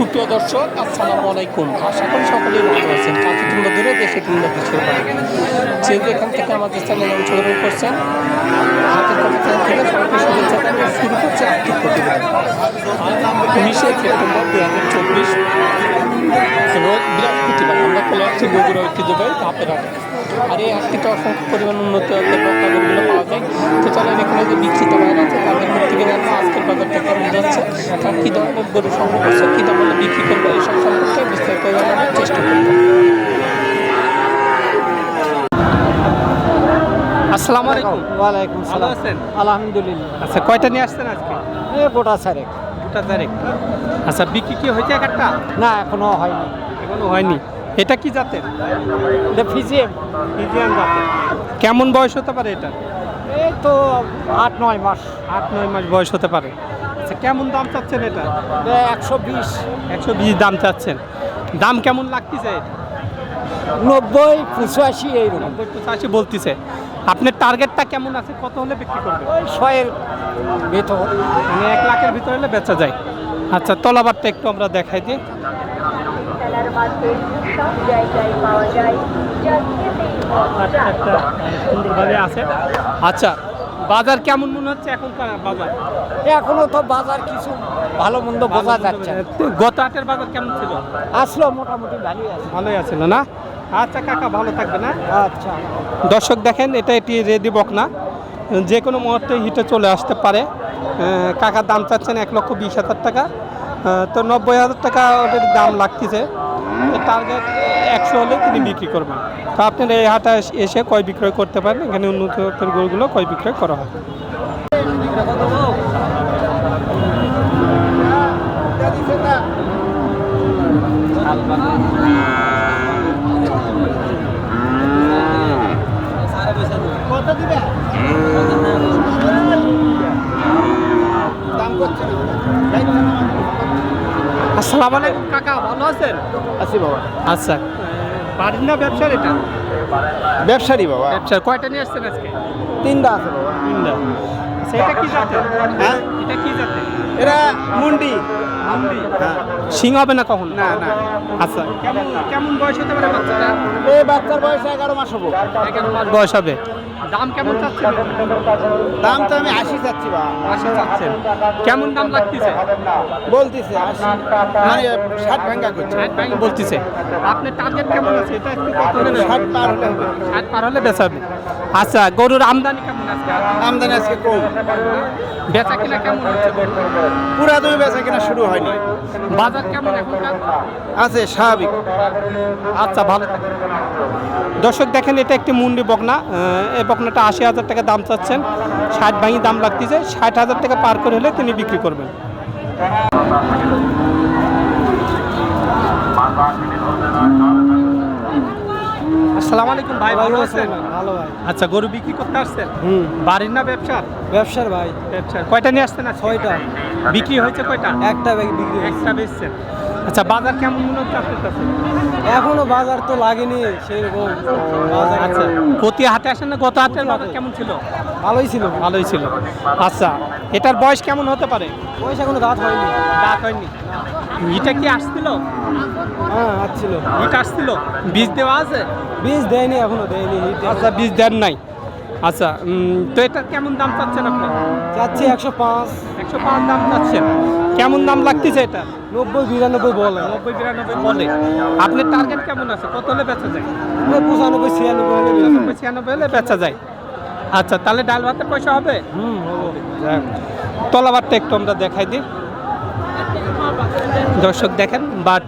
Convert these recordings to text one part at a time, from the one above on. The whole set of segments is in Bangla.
সুপ্রিয় দর্শক, আসসালামু আলাইকুম। আশা করি সকলেই ভালো আছেন। কাছে কিংবা দূরে, দেশে কিংবা দেশের বাইরে। যে যেখান থেকে আমাদের চ্যানেল অংশগ্রহণ করছেন হাতের কথা থেকে সবাইকে শুভেচ্ছা জানিয়ে শুরু করছে আর্থিক প্রতিবেদন। উনিশে সেপ্টেম্বর দু হাজার চব্বিশ রোজ বৃহস্পতিবার চলে আসছি বগুড়া ঐতিহ্যবাহী ধাপের হাটে। আর এই হাটটিতে অসংখ্য পরিমাণ উন্নত বক্তাগুলো পাওয়া যায়। তো চলেন এখানে যে বিকৃত বাইর আছে তাদের মুখ থেকে জানব আজকের বাজারটা কেমন যাচ্ছে তার কী ধরনের গরু সংগ্রহ করছে কী ধরনের বিক্রি করবে এইসব সম্পর্কে বিস্তারিত জানানোর চেষ্টা করব। আসসালামু আলাইকুম। ওয়ালাইকুম সালাম। আছেন? আলহামদুলিল্লাহ। আচ্ছা কয়টা নিয়ে আসছেন আজকে? এ গোটা ছাড়ে দুটা তারিখ আচ্ছা বিক্রি কি হয়েছে এক একটা? না এখনও হয়নি। এখনও হয়নি। এটা কি জাতের? এটা কেমন বয়স হতে পারে এটা? এই তো আট নয় মাস। আট নয় মাস বয়স হতে পারে। আচ্ছা কেমন দাম চাচ্ছেন এটা? একশো বিশ। একশো বিশ দাম চাচ্ছেন। দাম কেমন লাগতেছে? এটা নব্বই পঁচাশি এইরকম। নব্বই পঁচাশি বলতেছে। আপনার টার্গেটটা কেমন আছে? কত হলে বিক্রি করবে ওই শয়ের ভেতর। মানে এক লাখের ভিতরে হলে বেচা যায়। আচ্ছা তলাবারটা একটু আমরা দেখাই দিই। খেলার মাঠে সব জায়গায় পাওয়া যায় যা খেতেই। একটা সুন্দরভাবে আছে। আচ্ছা বাজার কেমন মনে হচ্ছে এখনকার বাজার? এখনও তো বাজার কিছু ভালো মন্দ বোঝা যাচ্ছে না। গত হাটের বাজার কেমন ছিল? আসলো মোটামুটি ভালোই আছে। ভালোই আছিল না আচ্ছা কাকা ভালো থাকবে না? আচ্ছা। দর্শক দেখেন এটা এটি রেডি বকনা যে কোনো মুহূর্তে হিটে চলে আসতে পারে। আহ, কাকার দাম চাচ্ছেন এক লক্ষ বিশ হাজার টাকা। আহ, তো নব্বই হাজার টাকা ওদের দাম লাগতেছে। টার্গেট একশো হলে তিনি বিক্রি করবেন। তো আপনারা এই হাটে এসে কয় বিক্রয় করতে পারেন এখানে উন্নত গরুগুলো কয় বিক্রয় করা হয়? আসসালামু আলাইকুম। কাকা আছেন? আছি বাবা। আচ্ছা। বাড়ির না ব্যবসার এটা? ব্যবসারী বাবা। ব্যবসার। কয়টা নিয়ে আসছেন আজকে? তিনটা আছে বাবা। তিনটা। আচ্ছা, এটা কি জাতের? হ্যাঁ? এটা কি জাতের? এরা মুন্ডি। সিং হবে না কখন? না না। আচ্ছা। কেমন কেমন বয়স হতে পারে বাচ্চাটা? এই বাচ্চার বয়স এগারো মাস হব। এগারো মাস বয়স হবে। দাম কেমন চাচ্ছেন? দাম তো আমি আশি চাচ্ছি বা আশি চাচ্ছেন। কেমন দাম লাগতেছে? বলতেছে আশি। মানে ষাট ভাঙ্গা করছে। ষাট ভাঙ্গা বলতেছে। আপনার টার্গেট কেমন আছে? এটা একটু কত ষাট পার হলে ষাট পার হলে বেসাবে আচ্ছা গরুর আমদানি কেমন আমদানি আজকে কম। বেচা কিনা কেমন পুরা দুই বেচা কিনা শুরু হয়নি। বাজার কেমন আছে স্বাভাবিক। আচ্ছা ভালো দর্শক দেখেন এটা একটি মুন্ডি বকনা। এই বকনাটা আশি হাজার টাকা দাম চাচ্ছেন। ষাট ভাঙি দাম লাগতেছে। ষাট হাজার টাকা পার করে হলে তিনি বিক্রি করবেন। আসসালামু আলাইকুম ভাই ভালো আছেন? ভালো ভাই। আচ্ছা গরু বিক্রি করতে আসছেন? হুম। বাড়ির না ব্যবসার ব্যবসার ভাই। ব্যবসার। কয়টা নিয়ে আসছেন না ছয়টা। বিক্রি হয়েছে কয়টা? একটা বিক্রি একটা বেচছেন। আচ্ছা বাজার কেমন মনে হচ্ছে আপনার কাছে? এখনও বাজার তো লাগেনি সেই রকম আচ্ছা প্রতি হাটে আসেন না গত হাটের বাজার কেমন ছিল? ভালোই ছিল। ভালোই ছিল। আচ্ছা এটার বয়স কেমন হতে পারে? বয়স এখনও দাঁত হয়নি। দাঁত হয়নি। ইটা কি আসছিল? হ্যাঁ আসছিল। ইট আসছিল? বীজ দেওয়া আছে? বীজ দেয়নি এখনও দেয়নি। আচ্ছা বীজ দেন নাই। আচ্ছা তো এটা কেমন দাম চাচ্ছেন আপনি? চাচ্ছি একশো পাঁচ। একশো পাঁচ দাম চাচ্ছেন। কেমন দাম লাগতেছে এটা? নব্বই বিরানব্বই বলে। নব্বই বিরানব্বই বলে। আপনার টার্গেট কেমন আছে? কত হলে বেচা যায়? পঁচানব্বই ছিয়ানব্বই হলে বিরানব্বই। নব্বই ছিয়ানব্বই হলে বেচা যায়। আচ্ছা তাহলে ডাল ভাতের পয়সা হবে? হুম তলাবারটা একটু আমরা দেখাই দিই। দর্শক দেখেন বাট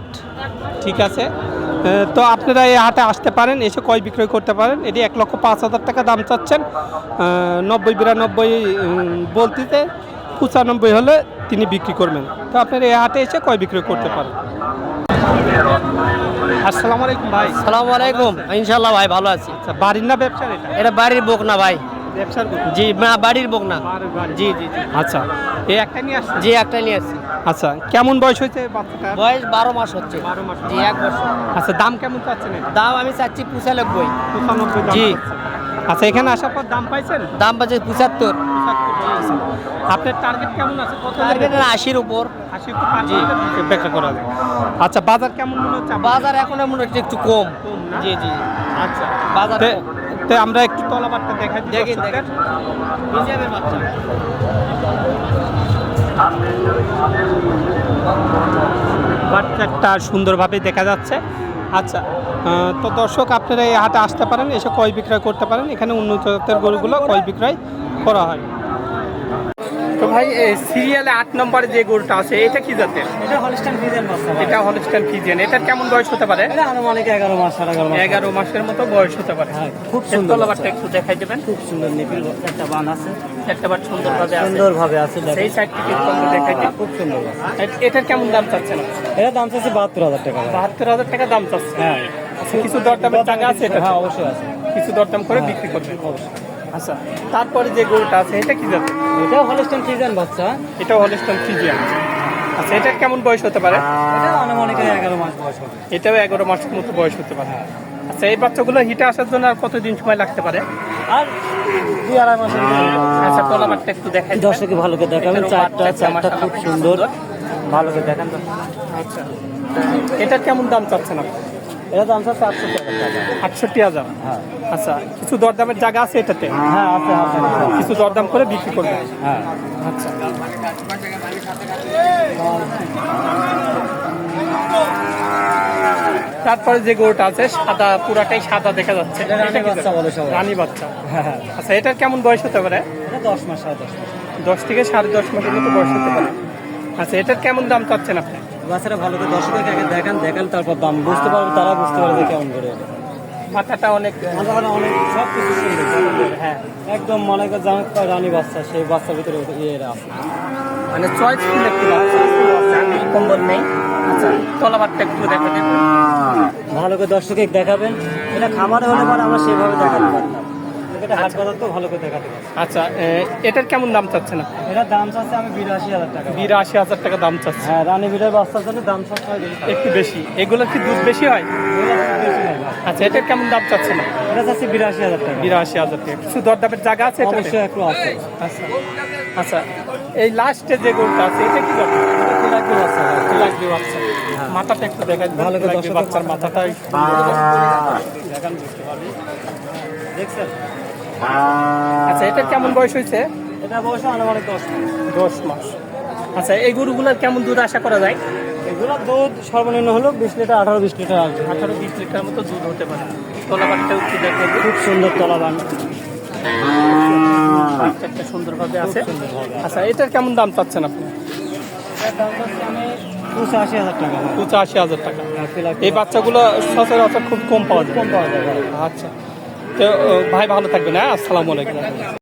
ঠিক আছে। তো আপনারা এই হাটে আসতে পারেন এসে কয় বিক্রয় করতে পারেন। এটি এক লক্ষ পাঁচ হাজার টাকা দাম চাচ্ছেন। নব্বই বিরানব্বই বলতেতে পঁচানব্বই হলে তিনি বিক্রি করবেন। তো আপনারা এই হাটে এসে কয় বিক্রয় করতে পারেন? আসসালামু আলাইকুম ভাই। সালাম আলাইকুম। ইনশাল্লাহ ভাই ভালো আছি। আচ্ছা বাড়ির না ব্যবসার এটা? এটা বাড়ির বোক না ভাই। ব্যবসার জি না বাড়ির বোক না। জি জি জি। আচ্ছা। এই একটা নিয়ে আসছেন জি একটা নিয়ে আসছি। আচ্ছা কেমন বয়স হয়েছে বাচ্চাটা? বয়স বারো মাস হচ্ছে। বারো মাস। জি এক বছর। আচ্ছা দাম কেমন চাচ্ছেন? দাম আমি চাচ্ছি পঁচানব্বই। পঁচানব্বই জি। আচ্ছা এখানে আসার পর দাম পাইছেন? দাম পাচ্ছে পঁচাত্তর। আপনার টার্গেট কেমন আছে? কত টার্গেট আশির উপর। আশি পাঁচ ব্যাখ্যা করা যায়। আচ্ছা বাজার কেমন মনে হচ্ছে বাজার এখন মনে হচ্ছে একটু কম। কম জি জি। আচ্ছা। বাজার তে- আমরা একটু তলাবারটা দেখাই দিই দেখেন, বাচ্চাটা সুন্দরভাবে দেখা যাচ্ছে। আচ্ছা তো দর্শক আপনারা এই হাটে আসতে পারেন এসে কয় বিক্রয় করতে পারেন? এখানে উন্নত জাতের গরুগুলো কয় বিক্রয় করা হয়? তো ভাই সিরিয়ালে আট নম্বরে যে গরুটা আছে এটা কি জাতের? এটা বাচ্চা ভাই। এটা হলস্টাইন ফিজিয়ান এটার কেমন বয়স হতে পারে? এটা আনুমানিক এগারো মাস এগারো মাস। এগারো মাসের মতো বয়স হতে পারে। হ্যাঁ, খুব সুন্দর তলাবারটা একটু দেখাই দেবেন। খুব সুন্দর নিপিল একটা বান আছে। একটা বার সুন্দরভাবে আছে। সেই একটু দেখাই দিই খুব সুন্দর এটার কেমন দাম চাচ্ছেন? এটা দাম চাচ্ছে টাকা। ভাই। বাহাত্তর হাজার টাকা দাম চাচ্ছে হ্যাঁ। আচ্ছা, কিছু দরদামের টাকা আছে এটা হ্যাঁ অবশ্যই আছে। কিছু দরদাম করে বিক্রি করবেন? আচ্ছা তারপরে যে গরুটা আছে এটা কি যাবে এটাও হলিস্টান ফ্রিজের বাচ্চা। এটাও হলস্টন ফিজিয়ান আচ্ছা এটার কেমন বয়স হতে পারে? এটা আনুমানিক এগারো মাস বয়স হবে। এটাও এগারো মাসের মতো বয়স হতে পারে। আচ্ছা এই বাচ্চাগুলো হিটে আসার জন্য আর কতদিন সময় লাগতে পারে? আর দুই আড়াই মাসের আচ্ছা একটু দেখাই। দর্শকে ভালো করে দেখাবেন চারটা চারটা খুব সুন্দর। ভালো করে দেখান আচ্ছা এটার কেমন দাম চাচ্ছেন আপনি? এটা দাম চাচ্ছে আটষট্টি হাজার টাকা। আটষট্টি হাজার। হ্যাঁ। আচ্ছা কিছু দরদামের জায়গা আছে এটাতে? হ্যাঁ আছে আছে। কিছু দরদাম করে বিক্রি করবেন? হ্যাঁ। আচ্ছা। তারপরে যে গরুটা আছে সাদা পুরাটাই সাদা দেখা যাচ্ছে। রানী বাচ্চা বলে সবাই। রানী বাচ্চা। হ্যাঁ। আচ্ছা এটার কেমন বয়স হতে পারে? এটা দশ মাস সাড়ে দশ মাস। দশ থেকে সাড়ে দশ মাসের মতো বয়স হতে পারে। আচ্ছা এটার কেমন দাম চাচ্ছেন আপনি? বাচ্চারা ভালো করে দর্শকদেরকে আগে দেখান দেখান তারপর দাম বুঝতে পারবে তারা বুঝতে পারবে কেমন করে। মাথাটা অনেক অনেক সব কিছু হ্যাঁ একদম মনে করে জানো রানী বাচ্চা সেই বাচ্চার ভিতরে ইয়েরা আছে। মানে চয়েস ফুল একটু বাচ্চা আমি কম্বল নেই। আচ্ছা তলাবারটা একটু দেখা ভালো করে দর্শকে দেখাবেন। এটা খামারে হলে পরে আমরা সেভাবে দেখাতে পারতাম। এটা হাট বাজার তো ভালো করে দেখাতে আচ্ছা এটার কেমন দাম চাচ্ছেন আপনি? এটার দাম চাচ্ছে আমি বিরাশি হাজার টাকা। বিরাশি হাজার টাকা দাম চাচ্ছে হ্যাঁ রানী বিড়ার বাচ্চার জন্য দাম সব একটু বেশি। এগুলোর কি দুধ বেশি হয়? আচ্ছা এটার কেমন দাম চাচ্ছেন এটা চাচ্ছে বিরাশি হাজার টাকা। বিরাশি হাজার টাকা। কিছু দরদামের জায়গা আছে? অবশ্যই একটু আছে। আচ্ছা আচ্ছা এই লাস্টে যে গরুটা আছে এটা কি দরকার লাগবে বাচ্চা। বাচ্চা। মাথাটা একটু দেখা ভালো করে বাচ্চার মাথাটা দেখান। বুঝতে পারবি দেখছেন? আচ্ছা এটা কেমন বয়স হয়েছে? এটা অবশ্য আনুমানিক দশ মাস। দশ মাস। আচ্ছা এই গরুগুলোর কেমন দুধ আশা করা যায়? এগুলো দুধ সর্বনিম্ন হলো বিশ লিটার আঠারো বিশ লিটার আসবে আঠারো বিশ লিটার মতো দুধ হতে পারে। তলাবারটা একটু দেখে দিন। খুব সুন্দর তলাবান। বাচ্চাটা সুন্দরভাবে আছে। আচ্ছা এটার কেমন দাম চাচ্ছেন আপনি? এটার দাম হচ্ছে আমি পঁচাশি হাজার টাকা। পঁচাশি হাজার টাকা। এই বাচ্চাগুলো সচরাচর খুব কম পাওয়া যায়। কম পাওয়া যায় আচ্ছা। তো ভাই ভালো থাকবেন হ্যাঁ? আসসালামু আলাইকুম।